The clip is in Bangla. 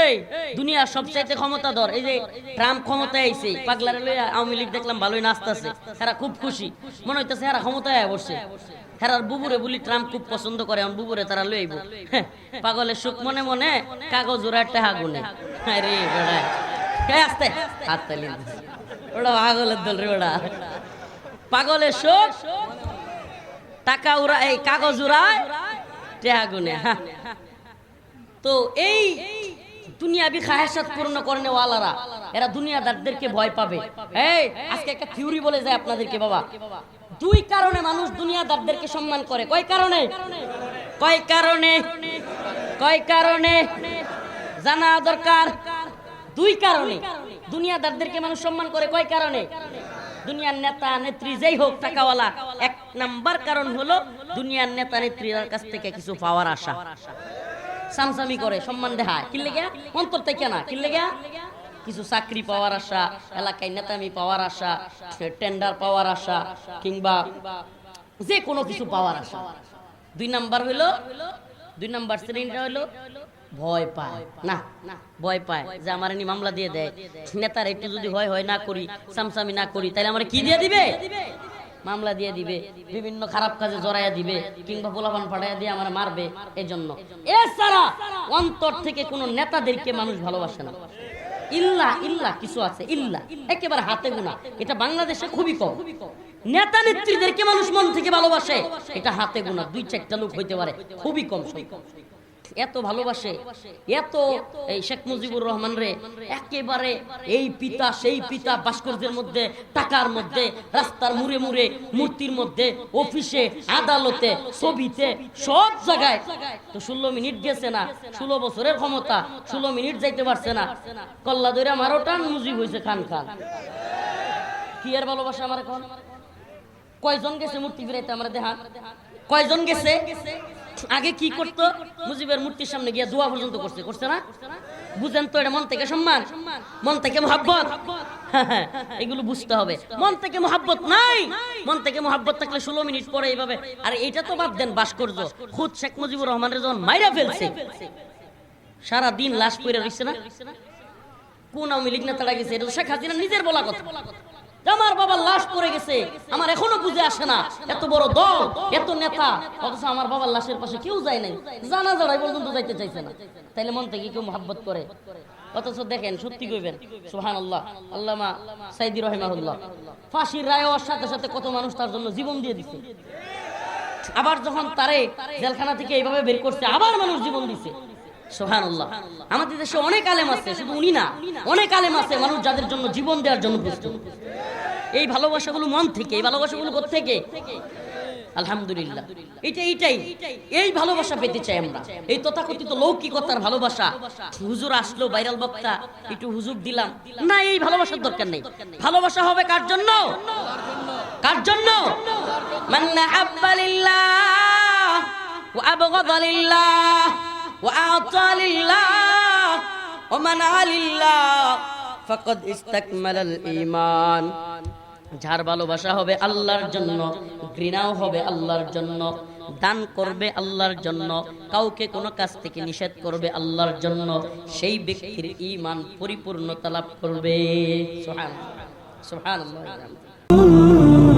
এই, দুনিয়ার সবচাইতে ক্ষমতাধর, এই যে ট্রাম্প ক্ষমতায় আইছে, পাগলারে লইয়া আওয়ামী লীগ দেখলাম ভালোই নাচতাছে এরা খুব খুশি। মনে হইতেছে এরা ক্ষমতায় বসছে হেরার বুবুরে বলি ট্রাম্প খুব পছন্দ করে, এখন বুবুরে তারা লই আইব। পাগলের সুখ মনে মনে কাগজ ওরা টেহা গুনে আরে বেড়া কে আসতে, হাত তালি। ওটা পাগলের দল রে ওটা পাগলের সুখ টাকা উড়া এই কাগজ উড়ায় টেহা গুনে হ্যাঁ তো এই দুনিয়াবি খাহেসাত পূর্ণ করনে ওয়ালারা এরা দুনিয়াদারদেরকে ভয় পাবে। এই, আজকে একটা থিওরি বলে যায় আপনাদেরকে বাবা। দুই কারণে মানুষ দুনিয়াদারদেরকে সম্মান করে। কয় কারণে? কয় কারণে? কয় কারণে? জানা দরকার। দুই কারণে। দুনিয়াদারদেরকে মানুষ সম্মান করে। কয় কারণে? দুনিয়ার নেতা, নেত্রী, যেই হোক, টাকাওয়ালা। এক নাম্বার কারণ হলো দুনিয়ার নেতা, নেত্রীর কাছ থেকে কিছু পাওয়ার আশা। সামসামি করে, সম্মান দেখায়। কি গিয়া অন্তর থেকে না, কি গিয়া কিছু চাকরি পাওয়ার আশা, এলাকায় নেতামি পাওয়ার আশা টেন্ডার পাওয়ার আশা, কিংবা যে কোনো কিছু পাওয়ার আশা। দুই নাম্বার হইল, দুই নাম্বার শ্রেণীটা হইল, ভয় পায়। না না ভয় পায় যে আমার এনি মামলা দিয়ে দেয়। নেতার একটু যদি হয় হয় না করি, সামসামি না করি তাহলে আমার কি দিয়ে দিবে? মামলা দিয়ে দিবে, বিভিন্ন খারাপ কাজে জড়াইয়া দিবে, কিংবা পোলাপান ফাটাইয়া দিয়ে আমার মারবে এই জন্য এছাড়া অন্তর থেকে কোনো নেতাদেরকে মানুষ ভালোবাসে না। ইল্লা ইল্লা, কিছু আছে, ইল্লা, একেবারে হাতে গোনা এটা বাংলাদেশে খুবই কম। নেতা নেত্রীদেরকে মানুষ মন থেকে ভালোবাসে, এটা হাতে গোনা দুই চারটা লোক হইতে পারে, খুবই কম সংখ্যক। এত ভালোবাসে, এত এই শেখ মুজিবুর রহমান রে, একেবারে এই পিতা, সেই পিতা ভাস্কর্যের মধ্যে, টাকার মধ্যে, রাস্তার মুড়ে মুড়ে, মূর্তির মধ্যে, অফিসে, আদালতে, ছবিতে, সব জায়গায়। তো ষোলো মিনিট গেছে না, ষোলো বছরের ক্ষমতা, ষোলো মিনিট যাইতে পারছে না। কল্লা দইরা মারো টান মুজিব হয়েছে খান খান। কি আর ভালোবাসা আমার এখন? কয়জন গেছে মূর্তি ফিরাইতে আমরা দেখান কয়জন গেছে? আগে কি করতো? মুজিবের মূর্তির সামনে গিয়ে দোয়া পর্যন্ত করছে। করছে না? বুঝেন তো এটা মন থেকে সম্মান? মন থেকে মোহাব্বত? এগুলো বুঝতে হবে। মন থেকে মোহাব্বত নাই। মন থেকে মোহাব্বত থাকলে ষোলো মিনিট পরে এইভাবে। আর এটা তো বাদ দেন ভাস্কর্য। খুদ শেখ মুজিবুর রহমানের যখন মাইরা ফেলছে। সারা দিন লাশ পড়ে রয়েছে না? কোন আওয়ামী লীগ নেতারা গেছে? এটা শেখ হাসিনা নিজের বলা কথা। আমার বাবার লাশ পড়ে গেছে। আমার এখনও বুঝে আসে না। এত বড় দল, এত নেতা। অথচ আমার বাবার লাশের পাশে কেউ যায় নাই। জানা যারাই পর্যন্ত যাইতে চাইছে না। তাইলে মন থেকে কেউ মহাব্বত করে। অথচ দেখেন, সত্যি কইবেন সুহান আল্লাহ আল্লামা সাইদি রহমাহুল্লাহ, ফাঁসির রায় হওয়ার সাথে সাথে কত মানুষ তার জন্য জীবন দিয়ে দিছে। আবার যখন তারে জেলখানা থেকে এইভাবে বের করছে, আবার মানুষ জীবন দিছে। আমাদের দেশে অনেক আলেম আছে, শুধু উনি না। অনেক আলেম আছে মানুষ যাদের জন্য জীবন দেওয়ার জন্য প্রস্তুত। এই ভালোবাসাগুলো মন থেকে, এই ভালোবাসাগুলো থেকে আলহামদুলিল্লাহ। এটা এইটাই। এই ভালোবাসা পেতে চাই আমরা। এই তথাকথিত লৌকিকতার ভালোবাসা। হুজুর আসলো, ভাইরাল বক্তা। একটু হুজুর দিলাম। না, এই ভালোবাসার দরকার নেই। ভালোবাসা হবে কার জন্য? কার জন্য? মান আহাব্বা লিল্লাহ ওয়া আবগাদা লিল্লাহ ওয়া আতা লিল্লাহ ওয়া মানা লিল্লাহ ফাকাদ ইস্তাকমালাল ঈমান। যার ভালোবাসা হবে আল্লাহর জন্য, ঘৃণাও হবে আল্লাহর জন্য, দান করবে আল্লাহর জন্য, কাউকে কোনো কাজ থেকে নিষেধ করবে আল্লাহর জন্য, সেই ব্যক্তির ইমান পরিপূর্ণতা লাভ করবে। সোহান সুবহানাল্লাহ।